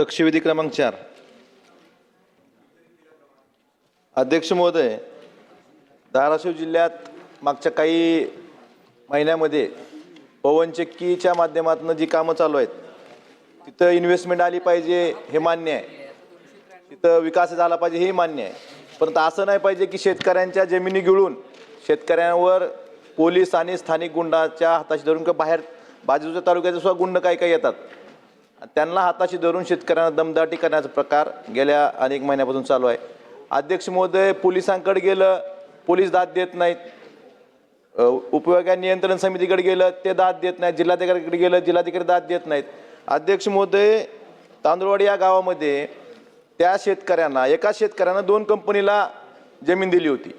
लक्षवेधी क्रमांक चार. अध्यक्ष महोदय धाराशिव जिल्ह्यात मागच्या काही महिन्यामध्ये पवनचक्कीच्या माध्यमातून जी कामं चालू आहेत तिथं इन्व्हेस्टमेंट आली पाहिजे हे मान्य आहे. तिथं विकास झाला पाहिजे हे मान्य आहे. परंतु असं नाही पाहिजे की शेतकऱ्यांच्या जमिनी गिळून शेतकऱ्यांवर पोलीस आणि स्थानिक गुंडाच्या हाताशी धरून किंवा बाहेर बाजूच्या तालुक्याचे सुद्धा गुंड काही काही येतात. त्यांना हाताशी धरून शेतकऱ्यांना दमदाटी करण्याचा प्रकार गेल्या अनेक महिन्यापासून चालू आहे. अध्यक्ष महोदय पोलिसांकडे गेलं पोलीस दाद देत नाहीत. उपयोगा नियंत्रण समितीकडे गेलं ते दाद देत नाहीत. जिल्हाधिकाऱ्याकडे गेलं जिल्हाधिकारी दाद देत नाहीत. अध्यक्ष महोदय तांदुळवाडी या गावामध्ये त्या शेतकऱ्यांना एका शेतकऱ्यानं दोन कंपनीला जमीन दिली होती.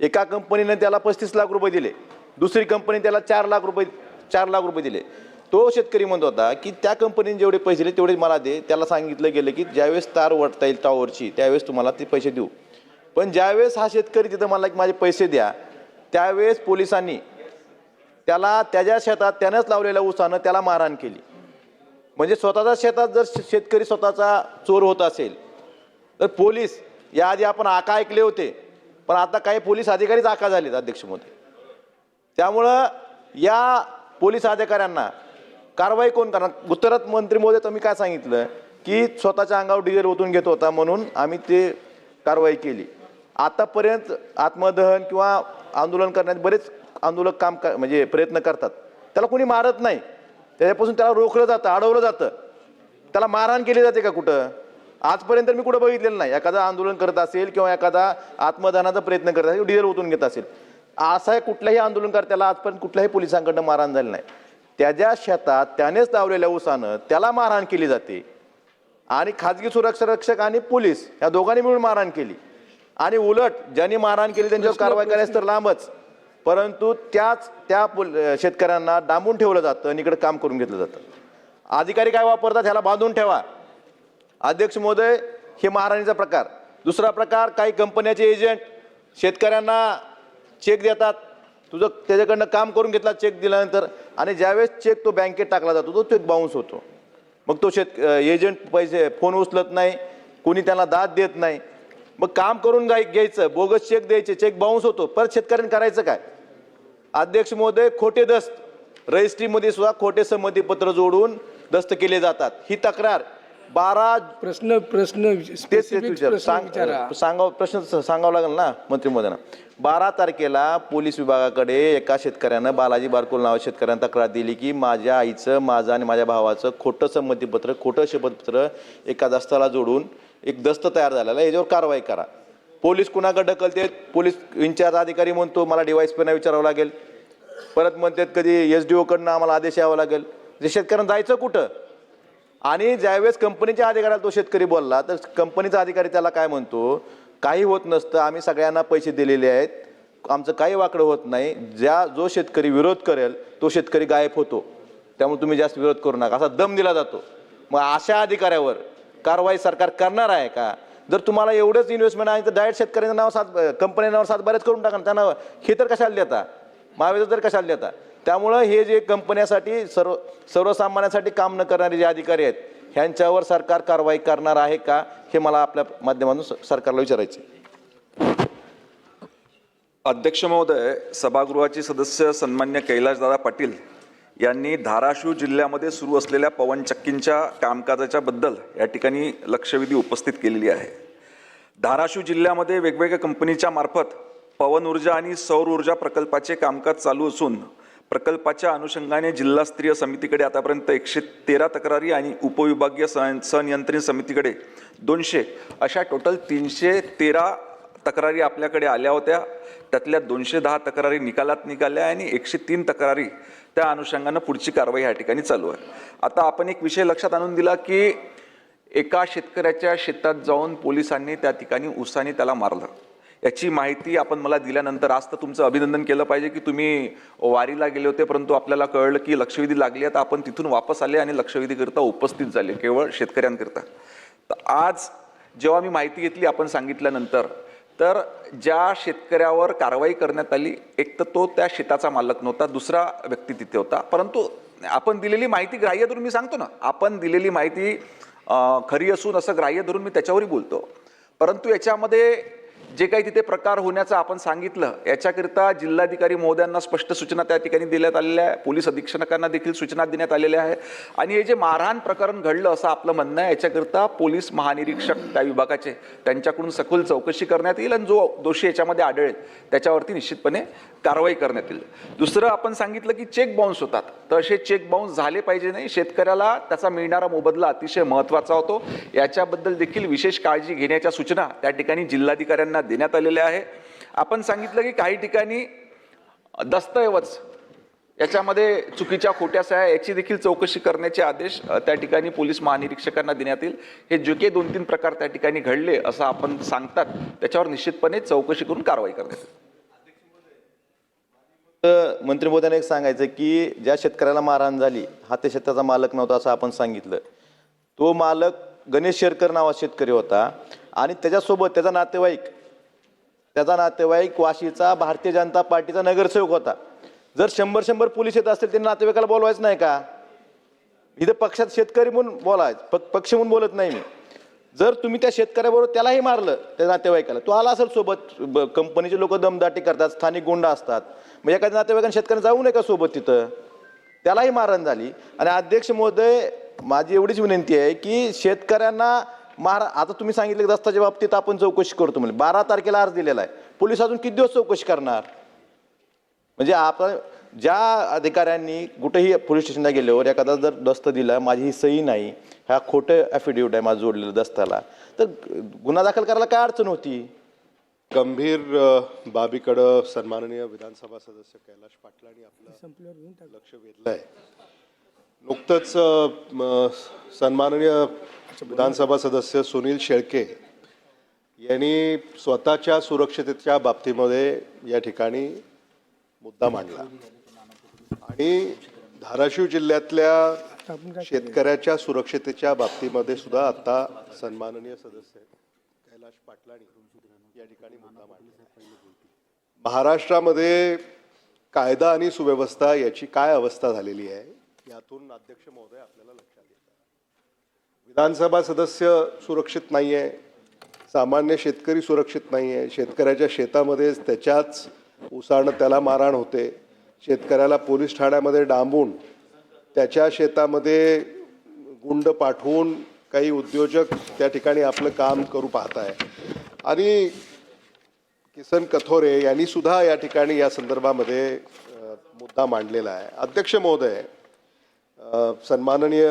एका कंपनीनं त्याला पस्तीस लाख रुपये दिले. दुसरी कंपनी त्याला चार लाख रुपये चार लाख रुपये दिले. तो शेतकरी म्हणत होता की त्या कंपनीने जेवढे पैसे दिले तेवढे मला दे. त्याला सांगितलं गेलं की ज्यावेळेस तार वटता येईल टॉवरची त्यावेळेस तुम्हाला ते पैसे देऊ. पण ज्यावेळेस हा शेतकरी तिथं मला की माझे पैसे द्या त्यावेळेस पोलिसांनी त्याला त्याच्या शेतात त्यानंच लावलेल्या उसानं त्याला मारहाण केली. म्हणजे स्वतःच्या शेतात जर शेतकरी स्वतःचा चोर होत असेल तर पोलीस याआधी आपण आका ऐकले होते पण आता काही पोलीस अधिकारीच आका झालेत अध्यक्ष मोदी त्यामुळं या पोलीस अधिकाऱ्यांना कारवाई कोण करणार? उत्तरात मंत्री मोदी तुम्ही काय सांगितलं? की स्वतःच्या अंगावर डिझेल ओतून घेत होता म्हणून आम्ही ते कारवाई केली. आतापर्यंत आत्मदहन किंवा आंदोलन करण्यात बरेच आंदोलक काम कर म्हणजे प्रयत्न करतात. त्याला कोणी मारत नाही. त्याच्यापासून त्याला रोखलं जातं अडवलं जातं. त्याला मारहाण केली जाते का कुठं? आजपर्यंत मी कुठं बघितलेलं नाही. एखादा आंदोलन करत असेल किंवा एखादा आत्मदानाचा प्रयत्न करत असेल डिझेल ओतून घेत असेल. असा कुठल्याही आंदोलनकर्त्याला आजपर्यंत कुठल्याही पोलिसांकडनं मारहाण झाली नाही. त्याच्या शेतात त्यानेच लावलेल्या ऊसानं त्याला मारहाण केली जाते. आणि खाजगी सुरक्षा रक्षक आणि पोलीस या दोघांनी मिळून मारहाण केली. आणि उलट ज्यांनी मारहाण केली त्यांच्यावर कारवाई करायचं तर लांबच. परंतु त्याच त्या पोल- शेतकऱ्यांना डांबून ठेवलं जातं आणि इकडे काम करून घेतलं जातं. अधिकारी काय वापरतात ह्याला बांधून ठेवा. अध्यक्ष महोदय हे महाराणीचा प्रकार. दुसरा प्रकार काही कंपन्याचे एजंट शेतकऱ्यांना चेक देतात. तुझं त्याच्याकडनं काम करून घेतला चेक दिल्यानंतर आणि ज्यावेळेस चेक तो बँकेत टाकला जातो तो चेक बाउन्स होतो. मग तो शेत एजंट पैसे फोन उचलत नाही कोणी त्याला दाद देत नाही. मग काम करून गाय घ्यायचं बोगस चेक द्यायचे चेक बाउन्स होतो. परत शेतकऱ्यांनी करायचं काय? अध्यक्ष महोदय खोटे दस्त. रजिस्ट्रीमध्ये सुद्धा खोटे संमतीपत्र जोडून दस्त केले जातात. ही तक्रार. बारा प्रश्न प्रश्न तेच तेच specific विचार. प्रश्न विचारा. सांग सांगावं प्रश्न स- सांगावं लागेल ना मंत्री महोदयांना बारा तारखेला पोलीस विभागाकडे एका शेतकऱ्यानं बालाजी बारकुल नावा शेतकऱ्यानं तक्रार दिली की माझ्या आईचं माझं आणि माझ्या भावाचं खोटं संमतीपत्र खोटं शपथपत्र एका दस्ताला जोडून एक दस्त तयार झालेला आहे. याच्यावर कारवाई करा. पोलीस कुणाकडे ढकलते? पोलीस इन्चार्ज अधिकारी म्हणतो मला डिवाईस पण विचारावं लागेल. परत म्हणतात कधी एस डी ओकडनं आम्हाला आदेश यावा लागेल. जे शेतकऱ्यांना जायचं कुठं? आणि ज्यावेळेस कंपनीच्या अधिकाऱ्याला तो शेतकरी बोलला तर कंपनीचा अधिकारी त्याला काय म्हणतो? काही होत नसतं आम्ही सगळ्यांना पैसे दिलेले आहेत आमचं काही वाकडं होत नाही ज्या जो शेतकरी विरोध करेल तो शेतकरी गायब होतो. त्यामुळे तुम्ही जास्त विरोध करू नका असा दम दिला जातो. मग अशा अधिकाऱ्यावर कारवाई सरकार करणार आहे का? जर तुम्हाला एवढंच इन्व्हेस्टमेंट आहे तर डायरेक्ट शेतकऱ्यांचं नाव सात कंपनी नावावर सात बरेच करून टाका ना. त्यांना हे तर कशाला देता? महावेद तर कशाला देता? त्यामुळं हे जे कंपन्यासाठी सर्व सर्वसामान्यांसाठी काम न करणारे जे अधिकारी आहेत ह्यांच्यावर सरकार कारवाई करणार आहे का हे मला आपल्या माध्यमातून स- सरकारला विचारायचे अध्यक्ष महोदय सभागृहाचे सदस्य सन्मान्य कैलासदादा पाटील यांनी धाराशिव जिल्ह्यामध्ये सुरू असलेल्या पवनचक्कींच्या कामकाजाच्या बद्दल या ठिकाणी लक्षवेधी उपस्थित केलेली आहे. धाराशिव जिल्ह्यामध्ये वेगवेगळ्या कंपनीच्या मार्फत पवन ऊर्जा आणि सौर ऊर्जा प्रकल्पाचे कामकाज चालू असून प्रकल्पाच्या अनुषंगाने जिल्हास्तरीय समितीकडे आतापर्यंत एकशे तेरा तक्रारी आणि उपविभागीय सं संनियंत्रण समितीकडे दोनशे अशा टोटल तीनशे तेरा तक्रारी आपल्याकडे आल्या होत्या. त्यातल्या दोनशे दहा तक्रारी निकालात निघाल्या आणि एकशे तीन तक्रारी त्या अनुषंगानं पुढची कारवाई या ठिकाणी चालू आहे. आता आपण एक विषय लक्षात आणून दिला की एका शेतकऱ्याच्या शेतात जाऊन पोलिसांनी त्या ठिकाणी उसाने त्याला मारलं. याची माहिती आपण मला दिल्यानंतर आज तर तुमचं अभिनंदन केलं पाहिजे की तुम्ही वारीला गेले होते परंतु आपल्याला कळलं की लक्षवेधी लागली आहे तर आपण तिथून वापस आले आणि लक्षवेधीकरिता उपस्थित झाले केवळ शेतकऱ्यांकरिता. तर आज जेव्हा मी माहिती घेतली आपण सांगितल्यानंतर तर ज्या शेतकऱ्यावर कारवाई करण्यात आली एक तर तो त्या शेताचा मालक नव्हता दुसरा व्यक्ती तिथे होता. परंतु आपण दिलेली माहिती ग्राह्य धरून मी सांगतो ना आपण दिलेली माहिती खरी असून असं ग्राह्य धरून मी त्याच्यावरही बोलतो. परंतु याच्यामध्ये जे काही तिथे प्रकार होण्याचं आपण सांगितलं याच्याकरिता जिल्हाधिकारी महोदयांना स्पष्ट सूचना त्या ठिकाणी देण्यात आलेल्या आहे. पोलीस अधीक्षकांना देखील सूचना देण्यात आलेल्या आहे आणि हे जे मारहाण प्रकरण घडलं असं आपलं म्हणणं आहे याच्याकरिता पोलीस महानिरीक्षक त्या विभागाचे त्यांच्याकडून सखोल चौकशी करण्यात येईल आणि जो दोषी याच्यामध्ये आढळेल त्याच्यावरती निश्चितपणे कारवाई करण्यात येईल. दुसरं आपण सांगितलं की चेक बाउन्स होतात. तर असे चेक बाउन्स झाले पाहिजे नाही. शेतकऱ्याला त्याचा मिळणारा मोबदला अतिशय महत्त्वाचा होतो. याच्याबद्दल देखील विशेष काळजी घेण्याच्या सूचना त्या ठिकाणी जिल्हाधिकाऱ्यांना देण्यात आलेल्या आहे. आपण सांगितलं की काही ठिकाणी दस्तऐवज याच्यामध्ये चुकीच्या खोट्या सह्या याची देखील चौकशी करण्याचे आदेश त्या ठिकाणी पोलीस महानिरीक्षकांना देण्यात येईल. हे जे काही दोन तीन प्रकार त्या ठिकाणी घडले असं आपण सांगतात त्याच्यावर निश्चितपणे चौकशी करून कारवाई करण्यात येईल. तर मंत्री महोदयाने एक सांगायचं की ज्या शेतकऱ्याला मारहाण झाली हा त्या शेताचा मालक नव्हता असं आपण सांगितलं. तो मालक गणेश शेरकर नावाचा शेतकरी होता आणि त्याच्यासोबत त्याचा नातेवाईक त्याचा नातेवाईक वाशीचा भारतीय जनता पार्टीचा नगरसेवक होता. जर शंभर शंभर पोलीस येत असतील त्यांनी नातेवाईकाला बोलवायचं नाही का? इथं पक्षात शेतकरी म्हणून बोलायचं प पक्ष म्हणून बोलत नाही मी. जर तुम्ही त्या शेतकऱ्याबरोबर त्यालाही मारलं त्या नातेवाईकाला तो आला असेल सोबत ब- कंपनीचे लोक दमदाटी करतात स्थानिक गुंडा असतात. मग एखाद्या नातेवाईकाने शेतकऱ्यांना जाऊ नये का सोबत तिथं? त्यालाही मारहाण झाली. आणि अध्यक्ष महोदय माझी एवढीच विनंती आहे की शेतकऱ्यांना मार आता तुम्ही सांगितलं की दस्ताच्या बाबतीत आपण चौकशी करतो म्हणजे बारा तारखेला अर्ज दिलेला आहे. पोलीस अजून किती दिवस चौकशी करणार? म्हणजे आपण ज्या अधिकाऱ्यांनी कुठेही पोलीस स्टेशनला गेल्यावर एखादा जर दस्त दिला माझी ही सही नाही हा खोटं ॲफिडेविट आहे माझं जोडलेलं दस्ताला तर गुन्हा दाखल करायला काय अडचण होती? गंभीर बाबीकडं सन्माननीय विधानसभा सदस्य कैलाश पाटलांनी आपलं लक्ष वेधलं आहे नुकतंच सन्माननीय विधानसभा सदस्य सुनील शेळके यांनी स्वतःच्या सुरक्षितेच्या बाबतीमध्ये या ठिकाणी मुद्दा मांडला. आणि धाराशिव जिल्ह्यातल्या शेतकऱ्याच्या सुरक्षितेच्या बाबतीमध्ये सुद्धा आता सन्माननीय सदस्य कैलाश पाटलाणी या ठिकाणी मुद्दा मांडला महाराष्ट्रामध्ये कायदा आणि सुव्यवस्था याची काय अवस्था झालेली आहे? यातून अध्यक्ष महोदय आपल्याला लक्षात येतं विधानसभा सदस्य सुरक्षित नाही आहे सामान्य शेतकरी सुरक्षित नाही आहे शेतकऱ्याच्या शेतामध्येच त्याच्याच उसानं त्याला मारहाण होते शेतकऱ्याला पोलीस ठाण्यामध्ये डांबून त्याच्या शेतामध्ये गुंड पाठवून काही उद्योजक त्या ठिकाणी आपलं काम करू पाहत आहे आणि किसन कथोरे यांनी सुद्धा या ठिकाणी या संदर्भामध्ये मुद्दा मांडलेला आहे. अध्यक्ष महोदय सन्माननीय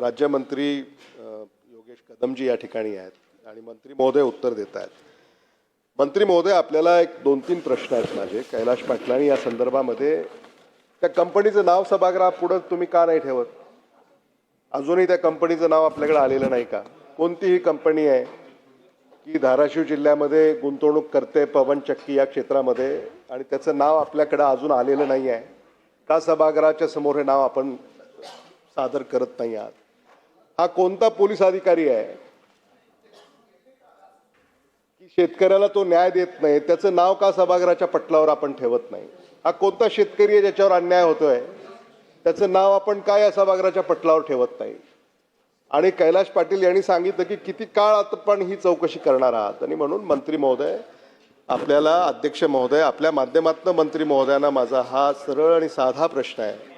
राज्यमंत्री योगेश कदमजी या ठिकाणी आहेत आणि मंत्री महोदय उत्तर देत आहेत. मंत्री महोदय आपल्याला एक दोन तीन प्रश्न आहेत माझे. कैलाश पाटलांनी या संदर्भामध्ये त्या कंपनीचं नाव सभागृहापुढं तुम्ही का नाही ठेवत? अजूनही त्या कंपनीचं नाव आपल्याकडे आलेलं नाही का? कोणतीही कंपनी आहे की धाराशिव जिल्ह्यामध्ये गुंतवणूक करते पवन चक्की या क्षेत्रामध्ये आणि त्याचं नाव आपल्याकडे अजून आलेलं नाही आहे का सभागृहाच्या समोर हे नाव आपण सादर करत नाही आहात हा कोणता पोलीस अधिकारी आहे? की शेतकऱ्याला तो न्याय देत नाही त्याचं नाव का सभागृहाच्या पटलावर आपण ठेवत नाही? हा कोणता शेतकरी आहे ज्याच्यावर अन्याय होतोय? त्याचं नाव आपण काय या सभागृहाच्या पटलावर ठेवत नाही? आणि कैलाश पाटील यांनी सांगितलं की किती काळ आपण ही चौकशी करणार आहात? आणि म्हणून मंत्री महोदय आपल्याला अध्यक्ष महोदय आपल्या माध्यमातून मंत्री महोदयांना माझा हा सरळ आणि साधा प्रश्न आहे.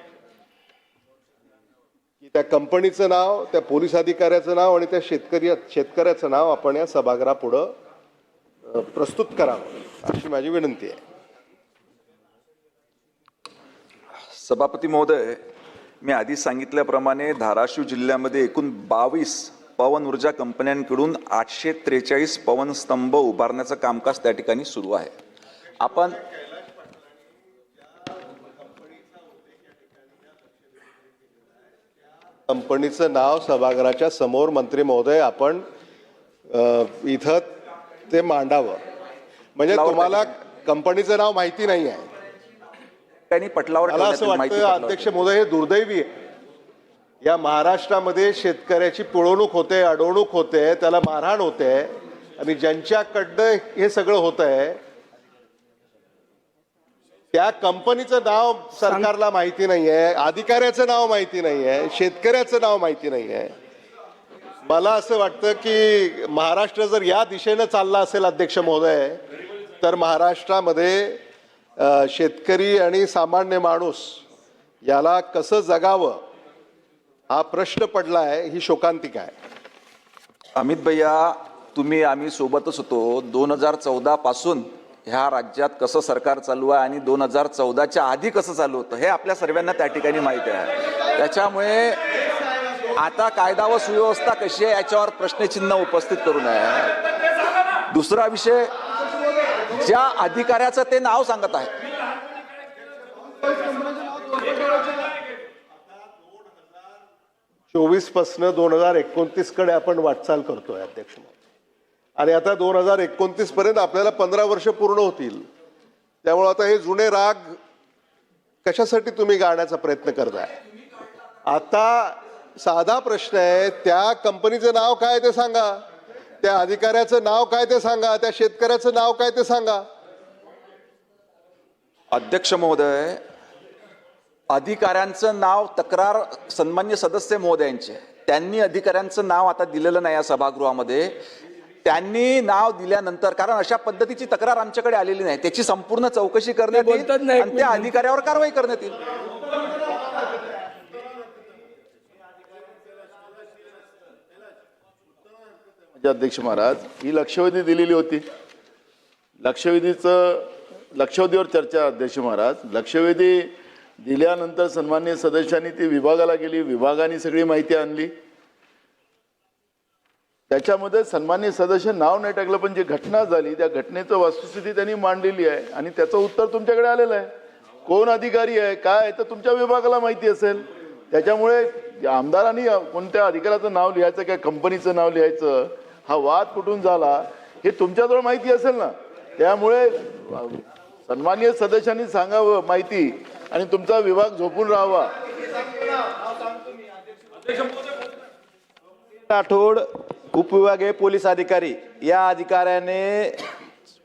की त्या कंपनीचं नाव त्या पोलीस अधिकाऱ्याचं नाव आणि त्या शेतकरी शेतकऱ्याचं नाव आपण या सभागृहापुढं प्रस्तुत करावं अशी माझी विनंती आहे. सभापती महोदय मी आधी सांगितल्याप्रमाणे धाराशिव जिल्ह्यामध्ये एकूण बावीस पवन ऊर्जा कंपन्यांकडून आठशे त्रेचाळीस पवन स्तंभ उभारण्याचं कामकाज त्या ठिकाणी सुरू आहे. आपण कंपनीचं नाव सभागृहाच्या समोर मंत्री महोदय आपण इथं ते मांडावं म्हणजे तुम्हाला कंपनीचं नाव माहिती नाही आहे त्यांनी पटलावर मला असं वाटतं. अध्यक्ष महोदय हे दुर्दैवी आहे या महाराष्ट्रामध्ये शेतकऱ्याची पिळवणूक होते अडवणूक होते त्याला मारहाण होते आणि ज्यांच्याकडनं हे सगळं होत आहे त्या कंपनीचं नाव सरकारला माहिती नाही आहे अधिकाऱ्याचं नाव माहिती नाही आहे शेतकऱ्याचं नाव माहिती नाही आहे मला असं वाटतं की महाराष्ट्र जर या दिशेनं चालला असेल अध्यक्ष महोदय तर महाराष्ट्रामध्ये शेतकरी आणि सामान्य माणूस याला कसं जगावं हा प्रश्न पडला आहे ही शोकांतिका आहे. अमित भैया तुम्ही आम्ही सोबतच होतो. दोन हजार चौदा पासून ह्या राज्यात कसं सरकार चालू आहे आणि दोन हजार चौदाच्या आधी कसं चालू होतं हे आपल्या सर्वांना त्या ठिकाणी माहिती आहे. त्याच्यामुळे आता कायदा व सुव्यवस्था कशी आहे याच्यावर प्रश्नचिन्ह उपस्थित करू नये. दुसरा विषय ज्या अधिकाऱ्याचं ते नाव सांगत आहे चोवीस पासनं दोन हजार एकोणतीसकडे आपण वाटचाल करतोय अध्यक्ष आणि आता दोन हजार एकोणतीस पर्यंत आपल्याला पंधरा वर्ष पूर्ण होतील. त्यामुळे आता हे जुने राग कशासाठी तुम्ही गाण्याचा प्रयत्न करताय? आता साधा प्रश्न आहे त्या कंपनीचं नाव काय ते सांगा. त्या अधिकाऱ्याचं नाव काय ते सांगा. त्या शेतकऱ्याचं नाव काय ते सांगा. अध्यक्ष महोदय अधिकाऱ्यांचं नाव तक्रार सन्मान्य सदस्य महोदयांचे. त्यांनी अधिकाऱ्यांचं नाव आता दिलेलं नाही या सभागृहामध्ये. त्यांनी नाव दिल्यानंतर कारण अशा पद्धतीची तक्रार आमच्याकडे आलेली नाही. त्याची संपूर्ण चौकशी करण्यात येईल नाही, आणि त्या अधिकाऱ्यावर कारवाई करण्यात येईल. माझे अध्यक्ष महाराज ही लक्षवेधी दिलेली होती. लक्षवेधीचं लक्षवेधीवर चर्चा अध्यक्ष महाराज. लक्षवेधी दिल्यानंतर सन्मान्य सदस्यांनी ती विभागाला गेली विभागाने सगळी माहिती आणली. त्याच्यामध्ये सन्मान्य सदस्य नाव नाही टाकलं पण जी घटना झाली त्या घटनेचं वस्तुस्थिती त्यांनी मांडलेली आहे आणि त्याचं उत्तर तुमच्याकडे आलेलं आहे. कोण अधिकारी आहे काय आहे तर तुमच्या विभागाला माहिती असेल. त्याच्यामुळे आमदारांनी कोणत्या अधिकाऱ्याचं नाव लिहायचं किंवा कंपनीचं नाव लिहायचं हा वाद कुठून झाला हे तुमच्याजवळ माहिती असेल ना. त्यामुळे सन्मान्य सदस्यांनी सांगावं माहिती आणि तुमचा विभाग झोपून राहावा. राठोड उपविभागीय पोलीस अधिकारी या अधिकाऱ्याने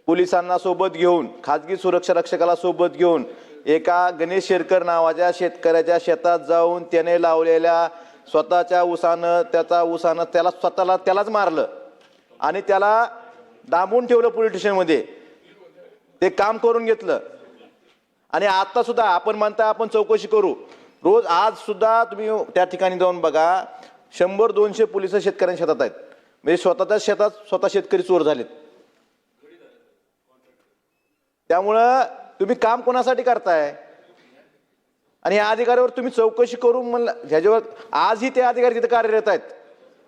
पोलिसांना सोबत घेऊन खाजगी सुरक्षा रक्षकाला सोबत घेऊन एका गणेश शेरकर नावाच्या शेतकऱ्याच्या शेतात जाऊन त्याने लावलेल्या स्वतःच्या उसानं त्याचा उसानं त्याला स्वतःला त्यालाच मारलं आणि त्याला डांबून ठेवलं पोलीस स्टेशनमध्ये. ते काम करून घेतलं. आणि आता सुद्धा आपण म्हणता आपण चौकशी करू. रोज आज सुद्धा तुम्ही त्या ठिकाणी जाऊन बघा शंभर दोनशे पोलीस शेतकऱ्यांच्या शेतात आहेत. म्हणजे स्वतःच्या शेतात स्वतः शेतकरी चोर झालेत. त्यामुळं तुम्ही काम कोणासाठी करताय? आणि या अधिकाऱ्यावर तुम्ही चौकशी करून म्हणलं ह्याच्यावर आजही ते अधिकारी तिथे कार्यरत आहेत.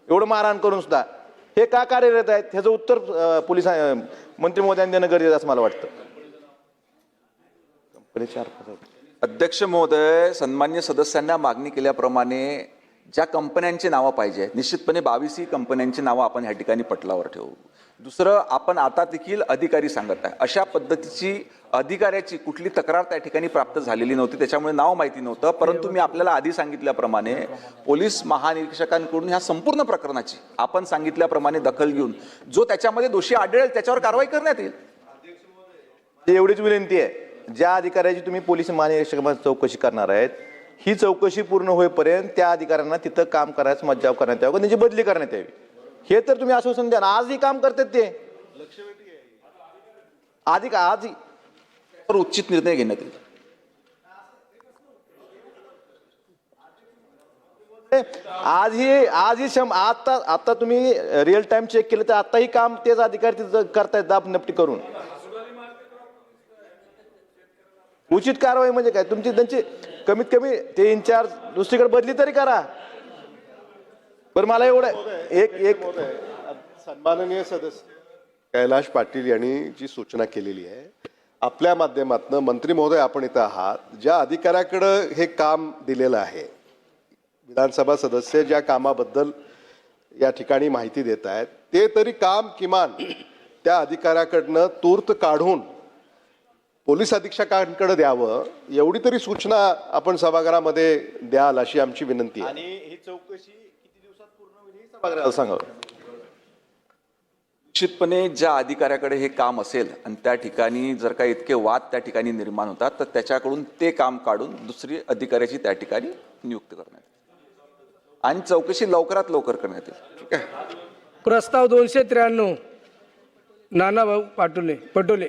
एवढं मारहाण करून सुद्धा. हे का कार्यरत आहेत? ह्याचं उत्तर पोलीस मंत्री महोदयांनी देणं गरजेचं असं मला वाटतं. कंपनी चार अध्यक्ष महोदय सन्मान्य सदस्यांना मागणी केल्याप्रमाणे ज्या कंपन्यांची नावं पाहिजे निश्चितपणे बावीसही कंपन्यांची नावं आपण ह्या ठिकाणी पटलावर ठेवू. दुसरं आपण आता देखील अधिकारी सांगत आहे. अशा पद्धतीची अधिकाऱ्याची कुठली तक्रार त्या ठिकाणी प्राप्त झालेली नव्हती त्याच्यामुळे नाव माहिती नव्हतं. परंतु मी आपल्याला आधी सांगितल्याप्रमाणे पोलीस महानिरीक्षकांकडून ह्या संपूर्ण प्रकरणाची आपण सांगितल्याप्रमाणे दखल घेऊन जो त्याच्यामध्ये दोषी आढळेल त्याच्यावर कारवाई करण्यात येईल. म्हणजे एवढीच विनंती आहे. ज्या अधिकाऱ्याची तुम्ही पोलीस महानिरीक्षकांमध्ये चौकशी करणार आहेत ही चौकशी पूर्ण होईपर्यंत त्या अधिकाऱ्यांना तिथं काम करायचं मज्जाव करण्यात यावं त्यांची बदली करण्यात यावी. हे तर तुम्ही आश्वासन द्या ना. आजही काम करतात ते. आधी का आज उचित निर्णय घेण्यात येईल. आजही आजही शं आता आता तुम्ही रिअल टाइम चेक केलं तर आताही काम तेच अधिकारी तिथं करतायत दाब नपटी करून. उचित कारवाई म्हणजे काय? तुमची त्यांची कमीत कमी ते इन्चार्ज दुसरीकडे बदली तरी करा. बरं मला एवढं एक एक सन्माननीय सदस्य कैलाश पाटील यांनी जी सूचना केलेली आहे आपल्या माध्यमातून मंत्री महोदय आपण इथं आहात ज्या अधिकाऱ्याकडं हे काम दिलेलं आहे विधानसभा सदस्य ज्या कामाबद्दल या ठिकाणी माहिती देत आहेत ते तरी काम किमान त्या अधिकाऱ्याकडनं तूर्त काढून पोलीस अधीक्षकांकडे द्यावं एवढी तरी सूचना आपण सभागृहामध्ये द्याल अशी आमची विनंती आहे. आणि ही चौकशी किती दिवसात पूर्ण होईल हे सभागृहाला सांगावं. निश्चितपणे ज्या अधिकाऱ्याकडे हे काम असेल आणि त्या ठिकाणी जर का इतके वाद त्या ठिकाणी निर्माण होतात तर त्याच्याकडून ते काम काढून दुसरी अधिकाऱ्याची त्या ठिकाणी नियुक्त करण्यात येईल. आणि चौकशी लवकरात लवकर करण्यात येईल. ठीक आहे. प्रस्ताव दोनशे त्र्याण्णव. नानाभाऊ पाटोले पटोले.